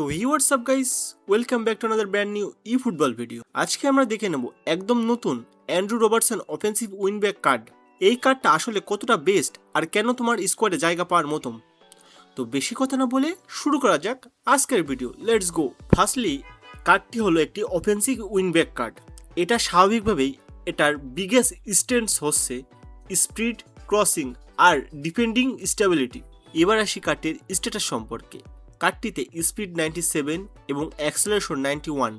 তো hi what's up guys welcome back to another brand new eFootball video আজকে আমরা দেখে নেব একদম নতুন Andrew Robertson offensive wing back card এই কার্ডটা আসলে কতটা বেস্ট আর কেন তোমার স্কোয়াডে জায়গা পাওয়ার মতন? তো বেশি কথা না বলে শুরু করা যাক আজকের ভিডিও লেটস গো ফার্স্টলি কার্ডটি হলো একটি অফেন্সিভ উইন ব্যাক কার্ড এটা স্বাভাবিকভাবেই এটার বিগেস্ট স্ট্রেন্থস হচ্ছে স্পিড ক্রসিং আর ডিফেন্ডিং স্টেবিলিটি এবার আসি কার্ডটির স্ট্যাটাস সম্পর্কে। কার্ডটিতে স্পিড নাইনটি সেভেন এবং অ্যাক্সেলারেশন নাইনটি ওয়ান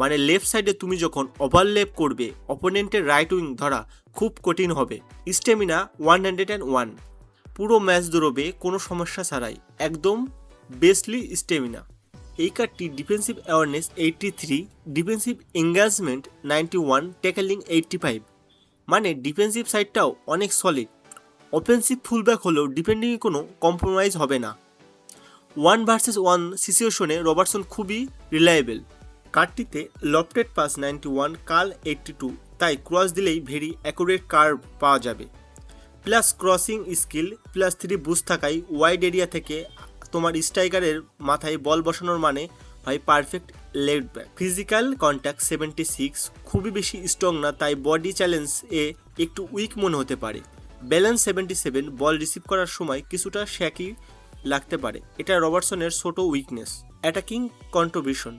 মানে লেফট সাইডে তুমি যখন ওভারলেপ করবে অপোনেন্টের রাইট উইং ধরা খুব কঠিন হবে। Stamina one hundred and one পুরো ম্যাচ দৌড়বে, কোনো সমস্যা ছাড়াই। একদম বেস্টলি স্টেমিনা এই কার্ডটি defensive awareness eighty three defensive engagement ninety one tackling eighty five মানে ডিফেন্সিভ সাইডটাও অনেক সলিড অফেন্সিভ ফুলব্যাক হলেও ডিফেন্ডিংয়ে কোনো কম্প্রোমাইজ হবে না। ওয়ান ভার্সেস ওয়ান সিচুয়েশনে রবার্টসন খুবই reliable কার্ডটিতে lofted pass ninety one, curl eighty two, তাই ক্রস দিলেই ভেরি অ্যাকুরেট কার্ভ পাওয়া যাবে। Plus crossing skill, plus three boost থাকায় ওয়াইড এরিয়া থেকে তোমার স্ট্রাইকারের মাথায় বল বসানোর মানে হয় perfect leg back. Physical contact seventy six খুবই বেশি স্ট্রং না, তাই বডি চ্যালেঞ্জ এ একটু উইক মনে হতে পারে। Balance seventy seven ball receive করার সময় কিছুটা শ্যাকি লাগতে পারে। এটা রবার্টসনের ছোট weakness attacking contribution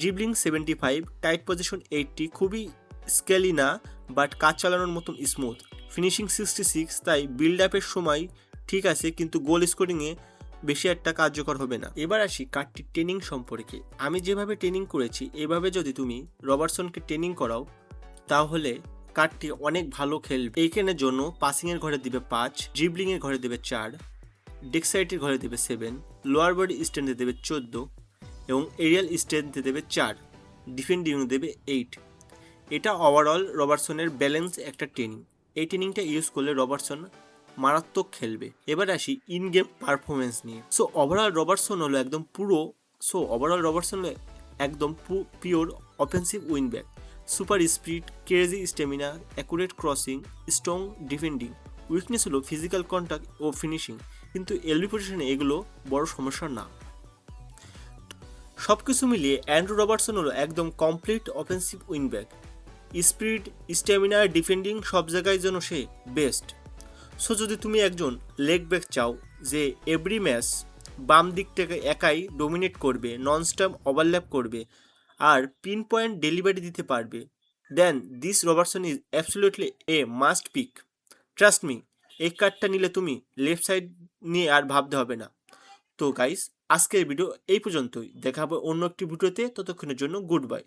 dribbling seventy five tight possession eighty খুবই স্কেলি না বাট কাজ চালানোর মতন স্মুথ ফিনিশিং সিক্সটি সিক্স তাই বিল্ড আপের সময় ঠিক আছে, কিন্তু গোল স্কোরিংয়ে বেশি একটা কার্যকর হবে না। এবার আসি কার্ডটির ট্রেনিং সম্পর্কে। আমি যেভাবে ট্রেনিং করেছি, এভাবে যদি তুমি রবার্টসনকে ট্রেনিং করাও, তাহলে কার্ডটি অনেক ভালো খেলবে। এইখানের জন্য পাসিংয়ের ঘরে দিবে পাঁচ ড্রিবলিংয়ের ঘরে দেবে চার ডেক্সাইটের ঘরে দেবে সেভেন লোয়ার বডি স্ট্রেন্থে দেবে চোদ্দ এবং এরিয়াল স্ট্রেন্থে দেবে চার ডিফেন্ডিং দেবে এইট এটা ওভারঅল রবার্টসনের ব্যালেন্স একটা ট্রেনিং এই ট্রেনিংটা ইউজ করলে রবার্টসন মারাত্মক খেলবে। এবার আসি ইন গেম পারফরমেন্স নিয়ে। সো ওভারঅল রবার্টসন হলো একদম পুরো সো ওভারঅল রবার্টসন হলো একদম pure offensive wing back super speed crazy stamina accurate crossing strong defending weakness হলো ফিজিক্যাল কন্ট্যাক্ট ও ফিনিশিং কিন্তু এলবি পজিশনে এগুলো বড় সমস্যা না। সব কিছু মিলিয়ে অ্যান্ড্রু রবার্টসন হলো একদম complete offensive wing back speed, stamina, defending সব জায়গায় যেন সে বেস্ট সো যদি তুমি একজন লেগ ব্যাক চাও যে এভরি ম্যাচ বাম দিক থেকে একাই ডোমিনেট করবে নন স্টপ ওভারল্যাপ করবে আর পিন পয়েন্ট ডেলিভারি দিতে পারবে then this Robertson is absolutely a must pick trust me এই কার্ডটা নিলে তুমি লেফট সাইড নিয়ে আর ভাবতে হবে না। তো গাইস আজকের ভিডিও এই পর্যন্তই। দেখা হবে অন্য একটি ভিডিওতে ততক্ষণের জন্য গুড বাই